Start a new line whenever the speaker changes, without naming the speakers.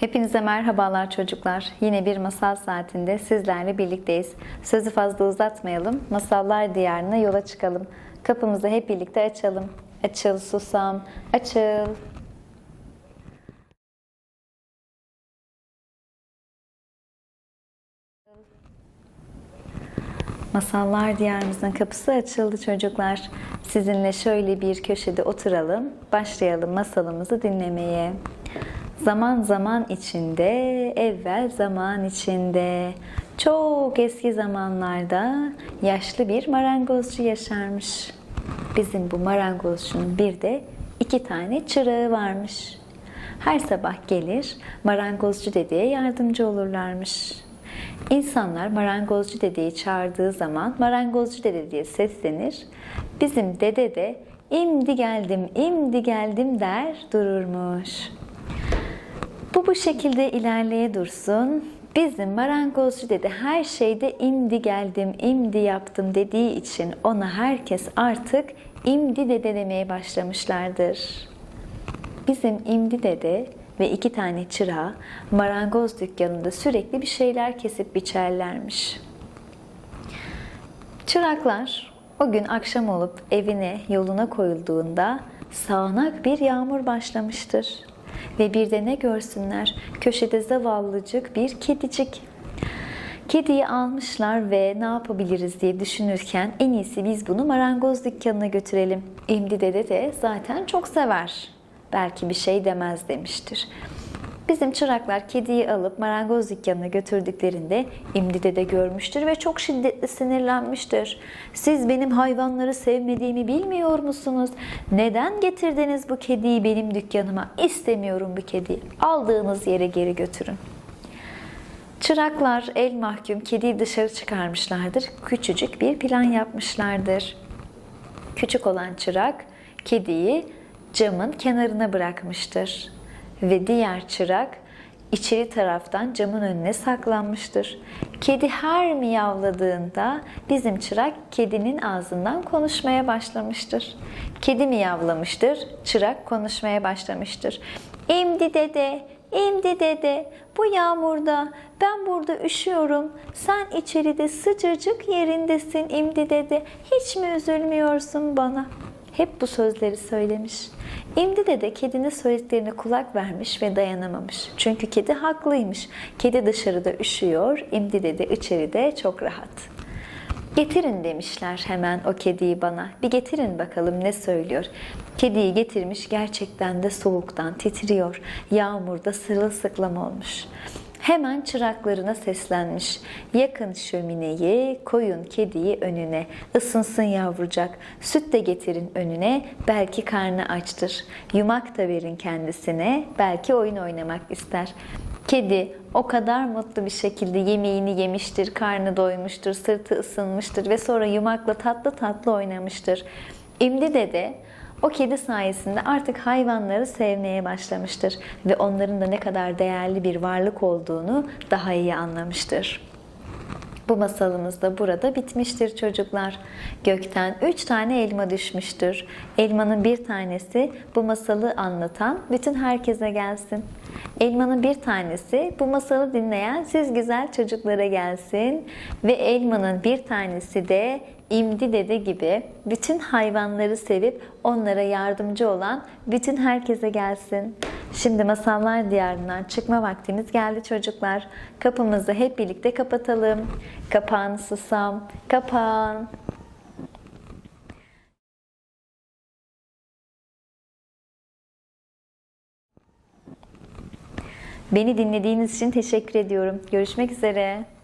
Hepinize merhabalar çocuklar. Yine bir masal saatinde sizlerle birlikteyiz. Sözü fazla uzatmayalım. Masallar diyarına yola çıkalım. Kapımızı hep birlikte açalım. Açıl susam, açıl. Masallar diyarımızın kapısı açıldı çocuklar. Sizinle şöyle bir köşede oturalım. Başlayalım masalımızı dinlemeye. Zaman zaman içinde, evvel zaman içinde, çok eski zamanlarda yaşlı bir marangozcu yaşarmış. Bizim bu marangozcunun bir de iki tane çırağı varmış. Her sabah gelir marangozcu dedeye yardımcı olurlarmış. İnsanlar marangozcu dedeyi çağırdığı zaman marangozcu dede diye seslenir. Bizim dede de imdi geldim, imdi geldim der dururmuş. Bu bu şekilde ilerleye dursun. Bizim marangozcu dede her şeyde imdi geldim, imdi yaptım dediği için ona herkes artık imdi dede demeye başlamışlardır. Bizim imdi dede ve iki tane çırağı marangoz dükkanında sürekli bir şeyler kesip biçerlermiş. Çıraklar o gün akşam olup evine yoluna koyulduğunda sağanak bir yağmur başlamıştır. Ve bir de ne görsünler köşede zavallıcık bir kedicik. Kediyi almışlar ve ne yapabiliriz diye düşünürken en iyisi biz bunu marangoz dükkanına götürelim. İmdi dede de zaten çok sever. Belki bir şey demez demiştir. Bizim çıraklar kediyi alıp marangoz dükkanına götürdüklerinde İmdi dede görmüştür ve çok şiddetli sinirlenmiştir. Siz benim hayvanları sevmediğimi bilmiyor musunuz? Neden getirdiniz bu kediyi benim dükkanıma? İstemiyorum bu kediyi. Aldığınız yere geri götürün. Çıraklar el mahkum kediyi dışarı çıkarmışlardır. Küçücük bir plan yapmışlardır. Küçük olan çırak kediyi camın kenarına bırakmıştır ve diğer çırak içeri taraftan camın önüne saklanmıştır. Kedi her miyavladığında bizim çırak kedinin ağzından konuşmaya başlamıştır. Kedi miyavlamıştır, çırak konuşmaya başlamıştır. İmdi dede, imdi dede, bu yağmurda ben burada üşüyorum. Sen içeride sıcacık yerindesin imdi dede. Hiç mi üzülmüyorsun bana?'' hep bu sözleri söylemiş. İmdi de kedinin söylediklerine kulak vermiş ve dayanamamış. Çünkü kedi haklıymış. Kedi dışarıda üşüyor, İmdi de içeride çok rahat. Getirin demişler hemen o kediyi bana. Bir getirin bakalım ne söylüyor. Kediyi getirmiş gerçekten de soğuktan titriyor. Yağmurda sırılsıklam olmuş. Hemen çıraklarına seslenmiş. Yakın şömineyi, koyun kediyi önüne. Isınsın yavrucak, süt de getirin önüne, belki karnı açtır. Yumak da verin kendisine, belki oyun oynamak ister. Kedi o kadar mutlu bir şekilde yemeğini yemiştir, karnı doymuştur, sırtı ısınmıştır ve sonra yumakla tatlı tatlı oynamıştır. İmdi dede o kedi sayesinde artık hayvanları sevmeye başlamıştır ve onların da ne kadar değerli bir varlık olduğunu daha iyi anlamıştır. Bu masalımız da burada bitmiştir çocuklar. Gökten üç tane elma düşmüştür. Elmanın bir tanesi bu masalı anlatan bütün herkese gelsin. Elmanın bir tanesi bu masalı dinleyen siz güzel çocuklara gelsin. Ve elmanın bir tanesi de İmdi dede gibi bütün hayvanları sevip onlara yardımcı olan bütün herkese gelsin. Şimdi masallar diyarından çıkma vaktimiz geldi çocuklar. Kapımızı hep birlikte kapatalım. Kapağın susam, kapağın. Beni dinlediğiniz için teşekkür ediyorum. Görüşmek üzere.